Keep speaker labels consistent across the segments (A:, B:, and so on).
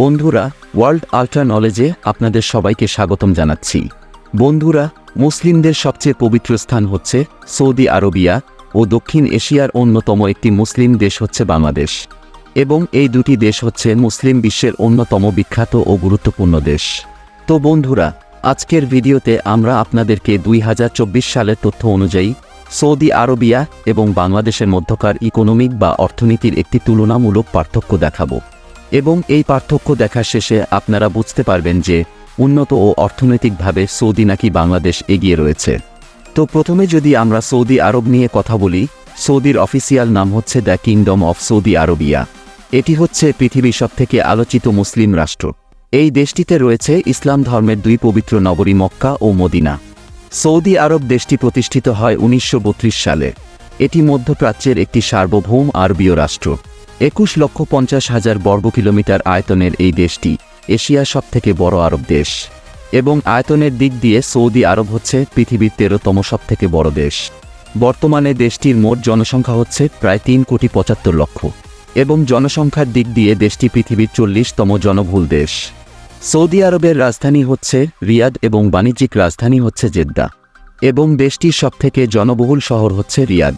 A: বন্ধুরা, world ultra নলেজে আপনাদের সবাইকে স্বাগতম জানাচ্ছি। বন্ধুরা, মুসলিমদের সবচেয়ে পবিত্র স্থান হচ্ছে সৌদি আরবিয়া ও দক্ষিণ এশিয়ার অন্যতম একটি মুসলিম দেশ হচ্ছে বাংলাদেশ। এবং এই দুটি দেশ হচ্ছে মুসলিম বিশ্বের অন্যতম বিখ্যাত ও গুরুত্বপূর্ণ দেশ। তো বন্ধুরা, আজকের ভিডিওতে আমরা আপনাদেরকে দুই হাজার চব্বিশ সালের তথ্য অনুযায়ী সৌদি আরবিয়া এবং বাংলাদেশের মধ্যকার ইকোনমিক বা অর্থনীতির একটি তুলনামূলক পার্থক্য দেখাবো। এবং এই পার্থক্য দেখা শেষে আপনারা বুঝতে পারবেন যে উন্নত ও অর্থনৈতিকভাবে সৌদি নাকি বাংলাদেশ এগিয়ে রয়েছে। তো প্রথমে যদি আমরা সৌদি আরব নিয়ে কথা বলি, সৌদির অফিসিয়াল নাম হচ্ছে the kingdom of Saudi Arabia. এটি হচ্ছে পৃথিবীর সবথেকে আলোচিত মুসলিম রাষ্ট্র। এই দেশটিতে রয়েছে ইসলাম ধর্মের দুই পবিত্র নগরী মক্কা ও মদিনা। সৌদি আরব দেশটি প্রতিষ্ঠিত হয় উনিশশো বত্রিশ সালে। এটি মধ্যপ্রাচ্যের একটি সার্বভৌম আরবীয় রাষ্ট্র। একুশ লক্ষ পঞ্চাশ হাজার বর্গ কিলোমিটার আয়তনের এই দেশটি এশিয়ার সবথেকে বড় আরব দেশ। এবং আয়তনের দিক দিয়ে সৌদি আরব হচ্ছে পৃথিবীর তেরোতম সবথেকে বড় দেশ। বর্তমানে দেশটির মোট জনসংখ্যা হচ্ছে প্রায় তিন কোটি পঁচাত্তর লক্ষ। এবং জনসংখ্যার দিক দিয়ে দেশটি পৃথিবীর চল্লিশতম জনবহুল দেশ। সৌদি আরবের রাজধানী হচ্ছে রিয়াদ এবং বাণিজ্যিক রাজধানী হচ্ছে জেদ্দা। এবং দেশটির সবথেকে জনবহুল শহর হচ্ছে রিয়াদ।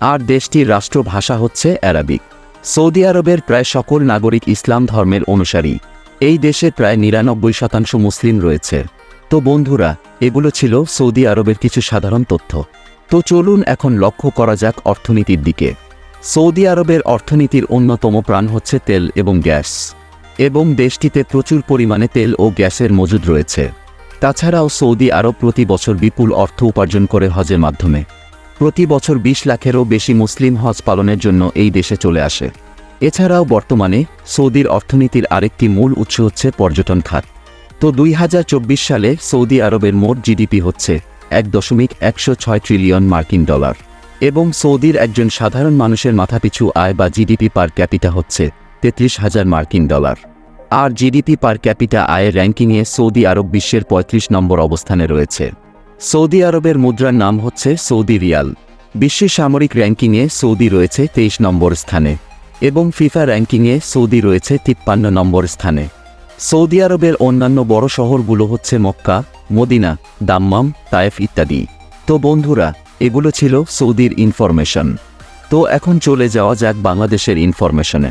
A: আর দেশটির রাষ্ট্রভাষা হচ্ছে অ্যারাবিক। সৌদি আরবের প্রায় সকল নাগরিক ইসলাম ধর্মের অনুসারী। এই দেশে প্রায় নিরানব্বই শতাংশ মুসলিম রয়েছে। তো বন্ধুরা, এগুলো ছিল সৌদি আরবের কিছু সাধারণ তথ্য। তো চলুন এখন লক্ষ্য করা যাক অর্থনীতির দিকে। সৌদি আরবের অর্থনীতির অন্যতম প্রাণ হচ্ছে তেল এবং গ্যাস। এবং দেশটিতে প্রচুর পরিমাণে তেল ও গ্যাসের মজুদ রয়েছে। তাছাড়াও সৌদি আরব প্রতি বছর বিপুল অর্থ উপার্জন করে হজের মাধ্যমে। প্রতি বছর বিশ লাখেরও বেশি মুসলিম হজ পালনের জন্য এই দেশে চলে আসে। এছাড়াও বর্তমানে সৌদির অর্থনীতির আরেকটি মূল উৎস হচ্ছে পর্যটন খাত। তো দুই হাজার চব্বিশ সালে সৌদি আরবের মোট জিডিপি হচ্ছে এক দশমিক একশো ছয় ট্রিলিয়ন মার্কিন ডলার এবং সৌদির একজন সাধারণ মানুষের মাথাপিছু আয় বা জিডিপি পার ক্যাপিটা হচ্ছে তেত্রিশ হাজার মার্কিন ডলার। আর G D P per capita আয়ের র্যাঙ্কিংয়ে সৌদি আরব বিশ্বের ৩৫ নম্বর অবস্থানে রয়েছে। সৌদি আরবের মুদ্রার নাম হচ্ছে সৌদি রিয়াল। বিশ্বের সামরিক র্যাঙ্কিংয়ে সৌদি রয়েছে তেইশ নম্বর স্থানে এবং ফিফা র্যাঙ্কিংয়ে সৌদি রয়েছে তিপ্পান্ন নম্বর স্থানে। সৌদি আরবের অন্যান্য বড় শহরগুলো হচ্ছে মক্কা, মদিনা, দাম্মাম, তায়েফ ইত্যাদি। তো বন্ধুরা, এগুলো ছিল সৌদির ইনফরমেশন। তো এখন চলে যাওয়া যাক বাংলাদেশের ইনফরমেশনে।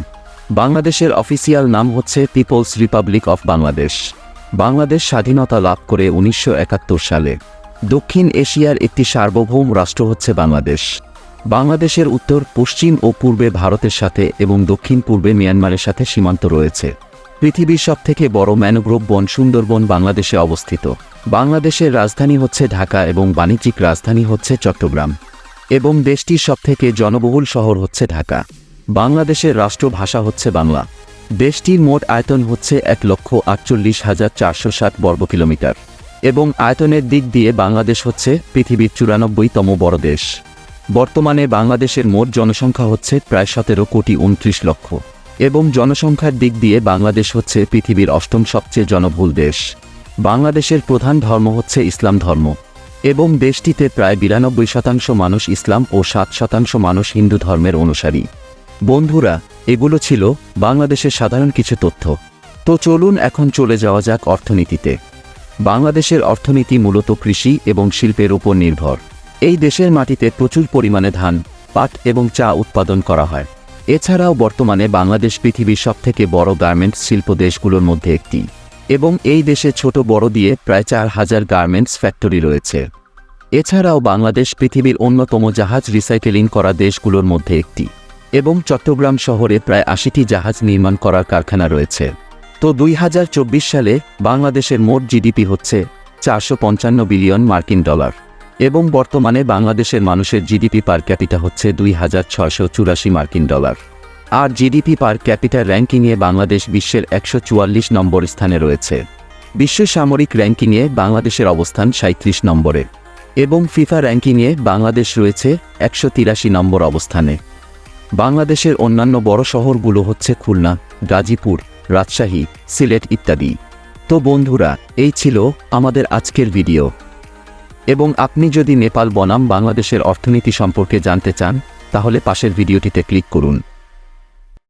A: বাংলাদেশের অফিসিয়াল নাম হচ্ছে People's Republic of Bangladesh. Bangladesh স্বাধীনতা লাভ করে উনিশশো একাত্তর সালে দক্ষিণ এশিয়ার একটি সার্বভৌম রাষ্ট্র হচ্ছে বাংলাদেশ। বাংলাদেশের উত্তর, পশ্চিম ও পূর্বে ভারতের সাথে এবং দক্ষিণ পূর্বে মিয়ানমারের সাথে সীমান্ত রয়েছে। পৃথিবীর সবথেকে বড় ম্যানগ্রোভ বন সুন্দরবন বাংলাদেশে অবস্থিত। বাংলাদেশের রাজধানী হচ্ছে ঢাকা এবং বাণিজ্যিক রাজধানী হচ্ছে চট্টগ্রাম। এবং দেশটির সবথেকে জনবহুল শহর হচ্ছে ঢাকা। বাংলাদেশের রাষ্ট্রভাষা হচ্ছে বাংলা। দেশটির মোট আয়তন হচ্ছে এক লক্ষ আটচল্লিশ হাজার চারশো ষাট বর্গ কিলোমিটার এবং আয়তনের দিক দিয়ে বাংলাদেশ হচ্ছে পৃথিবীর চুরানব্বইতম বড় দেশ। বর্তমানে বাংলাদেশের মোট জনসংখ্যা হচ্ছে প্রায় সতেরো কোটি উনত্রিশ লক্ষ এবং জনসংখ্যার দিক দিয়ে বাংলাদেশ হচ্ছে পৃথিবীর অষ্টম সবচেয়ে জনবহুল দেশ। বাংলাদেশের প্রধান ধর্ম হচ্ছে ইসলাম ধর্ম এবং দেশটিতে প্রায় বিরানব্বই শতাংশ মানুষ ইসলাম ও সাত শতাংশ মানুষ হিন্দু ধর্মের অনুসারী। বন্ধুরা, এগুলো ছিল বাংলাদেশের সাধারণ কিছু তথ্য। তো চলুন এখন চলে যাওয়া যাক অর্থনীতিতে। বাংলাদেশের অর্থনীতি মূলত কৃষি এবং শিল্পের উপর নির্ভর। এই দেশের মাটিতে প্রচুর পরিমাণে ধান, পাট এবং চা উৎপাদন করা হয়। এছাড়াও বর্তমানে বাংলাদেশ পৃথিবীর সবথেকে বড় গার্মেন্টস শিল্প দেশগুলোর মধ্যে একটি। এবং এই দেশে ছোট বড় দিয়ে প্রায় চার হাজার গার্মেন্টস ফ্যাক্টরি রয়েছে। এছাড়াও বাংলাদেশ পৃথিবীর অন্যতম জাহাজ রিসাইকেলিং করা দেশগুলোর মধ্যে একটি। এবং চট্টগ্রাম শহরে প্রায় আশিটি জাহাজ নির্মাণ করার কারখানা রয়েছে। তো দুই হাজার চব্বিশ সালে বাংলাদেশের মোট জিডিপি হচ্ছে চারশো পঞ্চান্ন বিলিয়ন মার্কিন ডলার এবং বর্তমানে বাংলাদেশের মানুষের জিডিপি পার ক্যাপিটা হচ্ছে দুই হাজার ছয়শো চুরাশি মার্কিন ডলার। আর G D P per capita র্যাঙ্কিংয়ে বাংলাদেশ বিশ্বের একশো চুয়াল্লিশ নম্বর স্থানে রয়েছে। বিশ্ব সামরিক র্যাঙ্কিংয়ে বাংলাদেশের অবস্থান সাঁত্রিশ নম্বরে এবং ফিফা র্যাঙ্কিংয়ে বাংলাদেশ রয়েছে একশো তিরাশি নম্বর অবস্থানে। বাংলাদেশের অন্যান্য বড় শহরগুলো হচ্ছে খুলনা, গাজীপুর রাজশাহী, সিলেট ইত্যাদি। তো বন্ধুরা, এই ছিল আমাদের আজকের ভিডিও। এবং আপনি যদি নেপাল বনাম বাংলাদেশের অর্থনীতি সম্পর্কে জানতে চান, তাহলে পাশের ভিডিওটিতে ক্লিক করুন।